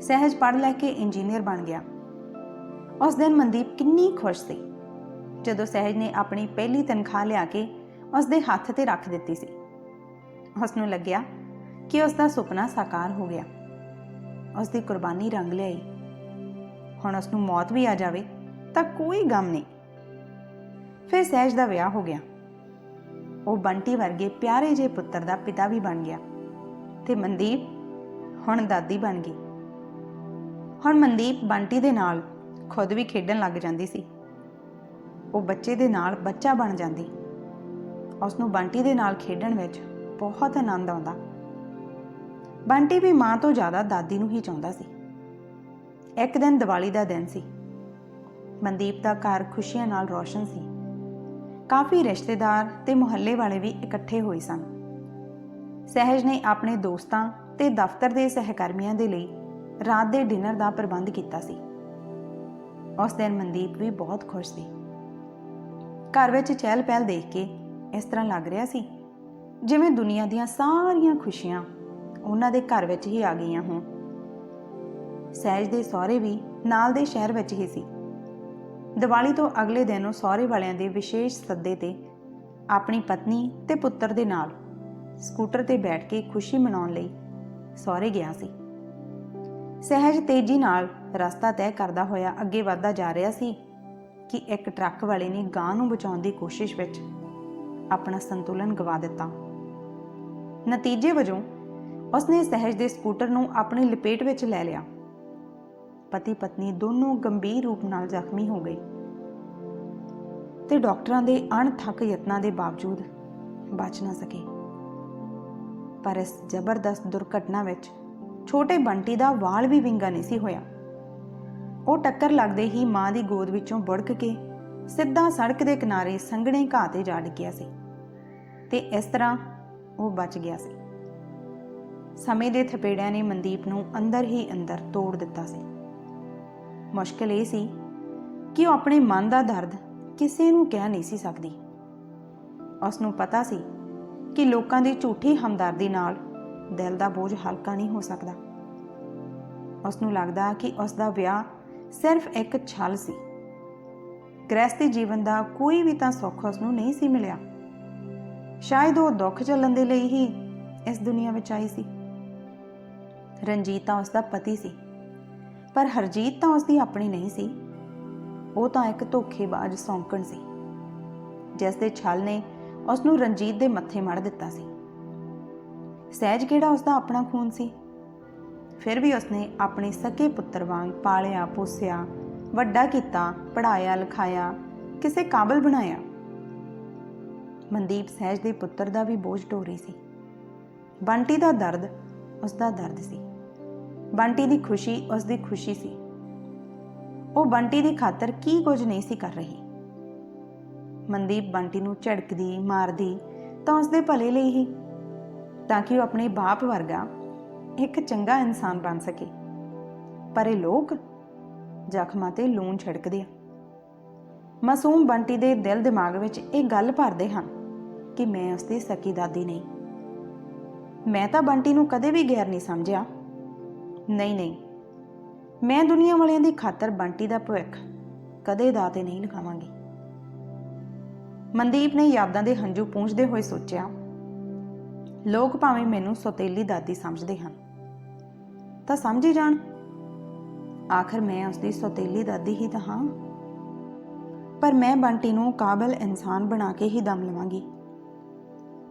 S1: ਸਹਿਜ ਪੜ੍ਹ ਲੈ ਕੇ ਇੰਜੀਨੀਅਰ ਬਣ ਗਿਆ। ਉਸ ਦਿਨ ਮਨਦੀਪ ਕਿੰਨੀ ਖੁਸ਼ ਸੀ। ਜਦੋਂ ਸਹਿਜ ਨੇ ਆਪਣੀ ਪਹਿਲੀ ਤਨਖਾਹ ਲਿਆ ਕੇ ਉਸ ਦੇ ਹੱਥ ਤੇ ਰੱਖ ਦਿੱਤੀ ਸੀ। ਉਸ ਨੂੰ ਲੱਗਿਆ ਕਿ ਉਸ ਦਾ ਸੁਪਨਾ ਸਾਕਾਰ ਹੋ ਗਿਆ। ਉਸ ਦੀ ਕੁਰਬਾਨੀ ਰੰਗ ਲਿਆਈ। ਹੁਣ ਉਸ ਨੂੰ ਮੌਤ ਵੀ ਆ ਜਾਵੇ ਤਾਂ ਕੋਈ ਗਮ ਨਹੀਂ। ਫਿਰ ਸਹਿਜ ਦਾ ਵਿਆਹ ਹੋ ਗਿਆ। ਉਹ ਬੰਟੀ ਵਰਗੇ ਪਿਆਰੇ ਜਿਹੇ ਪੁੱਤਰ ਦਾ ਪਿਤਾ ਵੀ ਬਣ ਗਿਆ ਤੇ ਮਨਦੀਪ ਹੁਣ ਦਾਦੀ ਬਣ ਗਈ। ਹੁਣ ਮਨਦੀਪ ਬੰਟੀ ਦੇ ਨਾਲ ਖੁਦ ਵੀ ਖੇਡਣ ਲੱਗ ਜਾਂਦੀ ਸੀ। ਉਹ ਬੱਚੇ ਦੇ ਨਾਲ ਬੱਚਾ ਬਣ ਜਾਂਦੀ। ਉਸ ਨੂੰ ਬੰਟੀ ਦੇ ਨਾਲ ਖੇਡਣ ਵਿੱਚ ਬਹੁਤ ਆਨੰਦ ਆਉਂਦਾ। ਬੰਟੀ ਵੀ ਮਾਂ ਤੋਂ ਜ਼ਿਆਦਾ ਦਾਦੀ ਨੂੰ ਹੀ ਚਾਹੁੰਦਾ ਸੀ। ਇੱਕ ਦਿਨ ਦੀਵਾਲੀ ਦਾ ਦਿਨ ਸੀ। ਮਨਦੀਪ ਦਾ ਘਰ ਖੁਸ਼ੀਆਂ ਨਾਲ ਰੌਸ਼ਨ ਸੀ। ਕਾਫੀ ਰਿਸ਼ਤੇਦਾਰ ਤੇ ਮੁਹੱਲੇ ਵਾਲੇ ਵੀ ਇਕੱਠੇ ਹੋਏ ਸਨ। ਸਹਿਜ ਨੇ ਆਪਣੇ ਦੋਸਤਾਂ ਤੇ ਦਫ਼ਤਰ ਦੇ ਸਹਿਕਰਮੀਆਂ ਦੇ ਲਈ ਰਾਤ ਦੇ ਡਿਨਰ ਦਾ ਪ੍ਰਬੰਧ ਕੀਤਾ ਸੀ। ਉਸ ਦਿਨ ਮਨਦੀਪ ਵੀ ਬਹੁਤ ਖੁਸ਼ ਸੀ। ਘਰ ਵਿੱਚ ਚਹਿਲ ਪਹਿਲ ਦੇਖ ਕੇ ਇਸ ਤਰ੍ਹਾਂ ਲੱਗ ਰਿਹਾ ਸੀ, ਜਿਵੇਂ ਦੁਨੀਆ ਦੀਆਂ ਸਾਰੀਆਂ ਖੁਸ਼ੀਆਂ ਉਹਨਾਂ ਦੇ ਘਰ ਵਿੱਚ ਹੀ ਆ ਗਈਆਂ ਹੋਣ। ਸਹਿਜ ਦੇ ਸਹੁਰੇ ਵੀ ਨਾਲ ਦੇ ਸ਼ਹਿਰ ਵਿੱਚ ਹੀ ਸੀ। ਦੀਵਾਲੀ ਤੋਂ ਅਗਲੇ ਦਿਨ ਉਹ ਸਹੁਰੇ ਵਾਲਿਆਂ ਦੇ ਵਿਸ਼ੇਸ਼ ਸੱਦੇ ਤੇ ਆਪਣੀ ਪਤਨੀ ਤੇ ਪੁੱਤਰ ਦੇ ਨਾਲ ਸਕੂਟਰ ਤੇ ਬੈਠ ਕੇ ਖੁਸ਼ੀ ਮਨਾਉਣ ਲਈ ਸਹੁਰੇ ਗਿਆ ਸੀ। ਸਹਿਜ ਤੇਜ਼ੀ ਨਾਲ ਰਸਤਾ ਤੈਅ ਕਰਦਾ ਹੋਇਆ ਅੱਗੇ ਵਧਦਾ ਜਾ ਰਿਹਾ ਸੀ ਕਿ ਇੱਕ ਟਰੱਕ ਵਾਲੇ ਨੇ ਗਾਂ ਨੂੰ ਬਚਾਉਣ ਦੀ ਕੋਸ਼ਿਸ਼ ਵਿੱਚ ਆਪਣਾ ਸੰਤੁਲਨ ਗਵਾ ਦਿੱਤਾ। ਨਤੀਜੇ ਵਜੋਂ ਉਸਨੇ ਸਹਿਜ ਦੇ ਸਕੂਟਰ ਨੂੰ ਆਪਣੀ ਲਪੇਟ ਵਿੱਚ ਲੈ ਲਿਆ। ਪਤੀ ਪਤਨੀ ਦੋਨੋਂ ਗੰਭੀਰ ਰੂਪ ਨਾਲ ਜ਼ਖਮੀ ਹੋ ਗਏ ਤੇ ਡਾਕਟਰਾਂ ਦੇ ਅਣਥੱਕ ਯਤਨਾਂ ਦੇ ਬਾਵਜੂਦ ਬਚ ਨਾ ਸਕੇ। ਪਰ ਇਸ ਜ਼ਬਰਦਸਤ ਦੁਰਘਟਨਾ ਵਿੱਚ ਛੋਟੇ ਬੰਟੀ ਦਾ ਵਾਲ ਵੀ ਵਿੰਗਾ ਨਹੀਂ ਸੀ ਹੋਇਆ। ਉਹ ਟੱਕਰ ਲੱਗਦੇ ਹੀ ਮਾਂ ਦੀ ਗੋਦ ਵਿੱਚੋਂ ਬੁੜਕ ਕੇ ਸਿੱਧਾ ਸੜਕ ਦੇ ਕਿਨਾਰੇ ਸੰਘਣੇ ਘਾਹ ਤੇ ਜਾ ਡਿੱਗਿਆ ਸੀ ਤੇ ਇਸ ਤਰ੍ਹਾਂ ਉਹ ਬਚ ਗਿਆ ਸੀ। ਸਮੇਂ ਦੇ ਥਪੇੜਿਆਂ ਨੇ ਮਨਦੀਪ ਨੂੰ ਅੰਦਰ ਹੀ ਅੰਦਰ ਤੋੜ ਦਿੱਤਾ ਸੀ। ਮੁਸ਼ਕਲ ਇਹ ਸੀ ਕਿ ਉਹ ਆਪਣੇ ਮਨ ਦਾ ਦਰਦ ਕਿਸੇ ਨੂੰ ਕਹਿ ਨਹੀਂ ਸੀ ਸਕਦੀ। ਉਸ ਨੂੰ ਪਤਾ ਸੀ ਕਿ ਲੋਕਾਂ ਦੀ ਝੂਠੀ ਹਮਦਰਦੀ ਨਾਲ ਦਿਲ ਦਾ ਬੋਝ ਹਲਕਾ ਨਹੀਂ ਹੋ ਸਕਦਾ। ਉਸ ਨੂੰ ਲੱਗਦਾ ਕਿ ਉਸ ਦਾ ਵਿਆਹ ਸਿਰਫ ਇੱਕ ਛਲ ਸੀ। ਗ੍ਰਸਤੀ ਜੀਵਨ ਦਾ ਕੋਈ ਵੀ ਤਾਂ ਸੁੱਖ ਉਸ ਨੂੰ ਨਹੀਂ ਸੀ ਮਿਲਿਆ। ਸ਼ਾਇਦ ਉਹ ਦੁੱਖ ਝੱਲਣ ਦੇ ਲਈ ਹੀ ਇਸ ਦੁਨੀਆ ਵਿੱਚ ਆਈ ਸੀ। ਰਣਜੀਤ ਤਾਂ ਉਸ ਦਾ ਪਤੀ ਸੀ। ਪਰ ਹਰਜੀਤ ਤਾਂ ਉਸ ਦੀ ਆਪਣੀ ਨਹੀਂ ਸੀ। ਉਹ ਤਾਂ ਇੱਕ ਧੋਖੇਬਾਜ਼ ਸੌਂਕਣ ਸੀ। ਜਿਸ ਦੇ ਛਲ ਨੇ ਉਸ ਨੂੰ ਰਣਜੀਤ ਦੇ ਮੱਥੇ ਮੜ ਦਿੱਤਾ ਸੀ। ਸਹਿਜ ਕਿਹੜਾ ਉਸ ਦਾ ਆਪਣਾ ਖੂਨ ਸੀ? ਫਿਰ ਵੀ ਉਸਨੇ ਆਪਣੇ ਸਕੇ ਪੁੱਤਰ ਵਾਂਗ ਪਾਲਿਆ, ਪੋਸਿਆ, ਵੱਡਾ ਕੀਤਾ ਪੜਾਇਆ ਲਿਖਾਇਆ, ਕਿਸੇ ਕਾਬਲ ਬਣਾਇਆ। ਮਨਦੀਪ ਸਹਿਜ ਦੇ ਪੁੱਤਰ ਦਾ ਵੀ ਬੋਝ ਢੋਰੀ ਸੀ। ਬੰਟੀ ਦਾ ਦਰਦ ਉਸ ਦਾ ਦਰਦ ਸੀ। ਬੰਟੀ ਦੀ ਖੁਸ਼ੀ ਉਸ ਦੀ ਖੁਸ਼ੀ ਸੀ। ਉਹ ਬੰਟੀ ਦੀ ਖਾਤਰ ਕੀ ਕੁਝ ਨਹੀਂ ਸੀ ਕਰ ਰਹੀ। ਮਨਦੀਪ ਬੰਟੀ ਨੂੰ ਝੜਕਦੀ, ਮਾਰਦੀ ਤਾਂ ਉਸ ਦੇ ਭਲੇ ਲਈ ਹੀ ਤਾਂ ਕਿ ਉਹ ਆਪਣੇ ਬਾਪ ਵਰਗਾ ਇੱਕ ਚੰਗਾ ਇਨਸਾਨ ਬਣ ਸਕੇ। ਪਰ ਇਹ ਲੋਕ ਜ਼ਖਮਾਂ ਤੇ ਲੂਣ ਛਿੜਕਦੇ ਆ। ਮਾਸੂਮ ਬੰਟੀ ਦੇ ਦਿਲ ਦਿਮਾਗ ਵਿੱਚ ਇਹ ਗੱਲ ਭਰਦੇ ਹਨ ਕਿ ਮੈਂ ਉਸ ਦੀ ਸਕੀ ਦਾਦੀ ਨਹੀਂ। ਮੈਂ ਤਾਂ ਬੰਟੀ ਨੂੰ ਕਦੇ ਵੀ ਗੈਰ ਨਹੀਂ ਸਮਝਿਆ। ਨਹੀਂ ਨਹੀਂ। ਮੈਂ ਦੁਨੀਆ ਵਾਲਿਆਂ ਦੀ ਖਾਤਰ ਬੰਟੀ ਦਾ ਭਵਿੱਖ ਕਦੇ ਦਾਅ ਤੇ ਨਹੀਂ ਲਗਾਵਾਂਗੀ। ਮਨਦੀਪ ਨੇ ਯਾਦਾਂ ਦੇ ਹੰਝੂ ਪੂੰਝਦੇ ਹੋਏ ਸੋਚਿਆ ਲੋਕ ਭਾਵੇਂ ਮੈਨੂੰ ਸੋਤੇਲੀ ਦਾਦੀ ਸਮਝਦੇ ਹਨ। ਤਾਂ ਸਮਝੀ ਜਾਣ। ਆਖਰ ਮੈਂ ਉਸਦੀ ਸੋਤੇਲੀ ਦਾਦੀ ਹੀ ਤਾਂ ਹਾਂ। ਪਰ ਮੈਂ ਬੰਟੀ ਨੂੰ ਕਾਬਲ ਇਨਸਾਨ ਬਣਾ ਕੇ ਹੀ ਦਮ ਲਵਾਂਗੀ।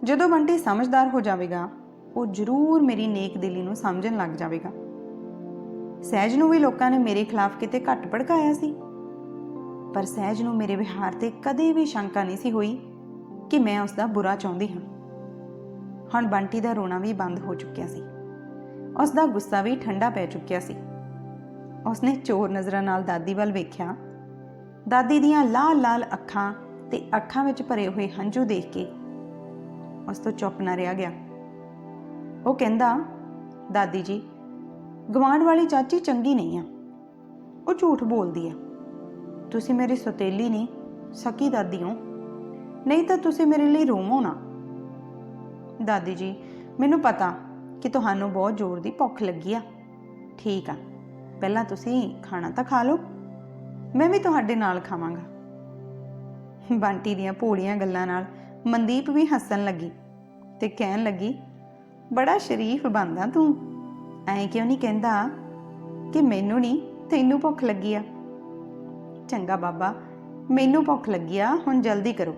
S1: ਜਦੋਂ ਬੰਟੀ ਸਮਝਦਾਰ ਹੋ ਜਾਵੇਗਾ, ਉਹ ਜ਼ਰੂਰ ਮੇਰੀ ਨੇਕ ਦਿਲੀ ਨੂੰ ਸਮਝਣ ਲੱਗ ਜਾਵੇਗਾ। ਸਹਿਜ ਨੂੰ ਵੀ ਲੋਕਾਂ ਨੇ ਮੇਰੇ ਖਿਲਾਫ ਕਿਤੇ ਘੱਟ ਭੜਕਾਇਆ ਸੀ। ਪਰ ਸਹਿਜ ਨੂੰ ਮੇਰੇ ਵਿਹਾਰ ਤੇ ਕਦੇ ਵੀ ਸ਼ੰਕਾ ਨਹੀਂ ਸੀ ਹੋਈ ਕਿ ਮੈਂ ਉਸ ਦਾ ਬੁਰਾ ਚਾਹੁੰਦੀ ਹਾਂ। ਹੁਣ ਬੰਟੀ ਦਾ ਰੋਣਾ ਵੀ ਬੰਦ ਹੋ ਚੁੱਕਿਆ ਸੀ। ਉਸ ਦਾ ਗੁੱਸਾ ਵੀ ਠੰਡਾ ਪੈ ਚੁੱਕਿਆ ਸੀ। ਉਸਨੇ ਚੋਰ ਨਜ਼ਰਾਂ ਨਾਲ ਦਾਦੀ ਵੱਲ ਵੇਖਿਆ। ਦਾਦੀ ਦੀਆਂ ਲਾਲ-ਲਾਲ ਅੱਖਾਂ ਤੇ ਅੱਖਾਂ ਵਿੱਚ ਭਰੇ ਹੋਏ ਹੰਝੂ ਦੇਖ ਕੇ ਉਸ ਤੋਂ ਚੁੱਪ ਨਾ ਰਿਹਾ ਗਿਆ। ਉਹ ਕਹਿੰਦਾ, ਦਾਦੀ ਜੀ ਗਵਾਂਢ ਵਾਲੀ ਚਾਚੀ ਚੰਗੀ ਨਹੀਂ ਆ। ਉਹ ਝੂਠ ਬੋਲਦੀ ਆ। ਤੁਸੀਂ ਮੇਰੀ ਸੋਤੇਲੀ ਨਹੀਂ, ਸਕੀ ਦਾਦੀ ਹੋ। ਨਹੀਂ ਤਾਂ ਤੁਸੀਂ ਮੇਰੇ ਲਈ ਰੋਵੋ ਨਾ। ਦਾਦੀ ਜੀ, ਮੈਨੂੰ ਪਤਾ ਕਿ ਤੁਹਾਨੂੰ ਬਹੁਤ ਜ਼ੋਰ ਦੀ ਭੁੱਖ ਲੱਗੀ ਆ। ਠੀਕ ਆ, ਪਹਿਲਾਂ ਤੁਸੀਂ ਖਾਣਾ ਤਾਂ ਖਾ ਲਓ, ਮੈਂ ਵੀ ਤੁਹਾਡੇ ਨਾਲ ਖਾਵਾਂਗਾ। ਬੰਟੀ ਦੀਆਂ ਭੋਲੀਆਂ ਗੱਲਾਂ ਨਾਲ ਮਨਦੀਪ ਵੀ ਹੱਸਣ ਲੱਗੀ ਤੇ ਕਹਿਣ ਲੱਗੀ, ਬੜਾ ਸ਼ਰੀਫ ਬੰਦਾ ਤੂੰ। ਐਂ ਕਿਉਂ ਨਹੀਂ ਕਹਿੰਦਾ ਕਿ ਮੈਨੂੰ ਨਹੀਂ, ਤੈਨੂੰ ਭੁੱਖ ਲੱਗੀ ਆ? ਚੰਗਾ ਬਾਬਾ, ਮੈਨੂੰ ਭੁੱਖ ਲੱਗੀ ਆ, ਹੁਣ ਜਲਦੀ ਕਰੋ।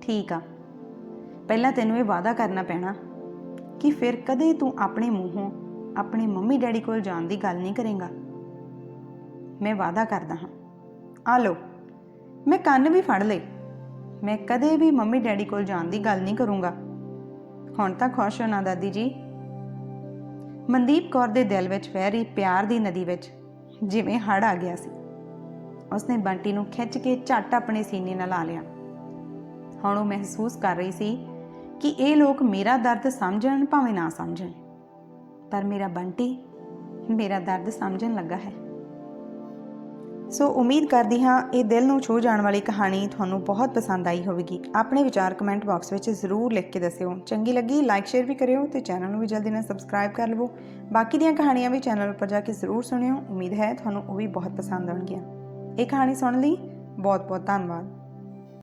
S1: ਠੀਕ ਆ ਪਹਿਲਾਂ ਤੈਨੂੰ ਇਹ ਵਾਅਦਾ ਕਰਨਾ ਪੈਣਾ ਕਿ ਫਿਰ ਕਦੇ ਤੂੰ ਆਪਣੇ ਮੂੰਹੋਂ ਆਪਣੇ ਮੰਮੀ ਡੈਡੀ ਕੋਲ ਜਾਣ ਦੀ ਗੱਲ ਨਹੀਂ ਕਰੇਗਾ। ਮੈਂ ਵਾਅਦਾ ਕਰਦਾ ਹਾਂ। ਆ ਲਓ, ਮੈਂ ਕੰਨ ਵੀ ਫੜ ਲਈ ਮੈਂ ਕਦੇ ਵੀ ਮੰਮੀ ਡੈਡੀ ਕੋਲ ਜਾਣ ਦੀ ਗੱਲ ਨਹੀਂ ਕਰੂੰਗਾ। ਹੁਣ ਤਾਂ ਖੁਸ਼ ਹੋ ਨਾ ਦਾਦੀ ਜੀ। ਮਨਦੀਪ ਕੌਰ ਦੇ ਦਿਲ ਵਿੱਚ ਵਹਿ ਰਹੀ ਪਿਆਰ ਦੀ ਨਦੀ ਵਿੱਚ ਜਿਵੇਂ ਹੜ ਆ ਗਿਆ ਸੀ। ਉਸਨੇ ਬੰਟੀ ਨੂੰ ਖਿੱਚ ਕੇ ਝੱਟ ਆਪਣੇ ਸੀਨੇ ਨਾਲ ਲਾ ਲਿਆ। ਹੁਣ ਉਹ ਮਹਿਸੂਸ ਕਰ ਰਹੀ ਸੀ ਕਿ ਇਹ ਲੋਕ ਮੇਰਾ ਦਰਦ ਸਮਝਣ ਭਾਵੇਂ ਨਾ ਸਮਝਣ। ਪਰ ਮੇਰਾ ਬੰਟੀ, ਮੇਰਾ ਦਰਦ ਸਮਝਣ ਲੱਗਾ ਹੈ। ਸੋ ਉਮੀਦ ਕਰਦੀ ਹਾਂ ਇਹ ਦਿਲ ਨੂੰ ਛੂਹ ਜਾਣ ਵਾਲੀ ਕਹਾਣੀ ਤੁਹਾਨੂੰ ਬਹੁਤ ਪਸੰਦ ਆਈ ਹੋਵੇਗੀ। ਆਪਣੇ ਵਿਚਾਰ ਕਮੈਂਟ ਬਾਕਸ ਵਿੱਚ ਜ਼ਰੂਰ ਲਿਖ ਕੇ ਦੱਸਿਓ। ਚੰਗੀ ਲੱਗੀ ਲਾਈਕ ਸ਼ੇਅਰ ਵੀ ਕਰਿਓ ਤੇ ਚੈਨਲ ਨੂੰ ਵੀ ਜਲਦੀ ਨਾਲ ਸਬਸਕ੍ਰਾਈਬ ਕਰ ਲਵੋ। ਬਾਕੀ ਦੀਆਂ ਕਹਾਣੀਆਂ ਵੀ ਚੈਨਲ ਉੱਪਰ ਜਾ ਕੇ ਜ਼ਰੂਰ ਸੁਣਿਓ। ਉਮੀਦ ਹੈ ਤੁਹਾਨੂੰ ਉਹ ਵੀ ਬਹੁਤ ਪਸੰਦ ਆਉਣਗੀਆਂ। ਇਹ ਕਹਾਣੀ ਸੁਣਨ ਲਈ ਬਹੁਤ ਬਹੁਤ ਧੰਨਵਾਦ।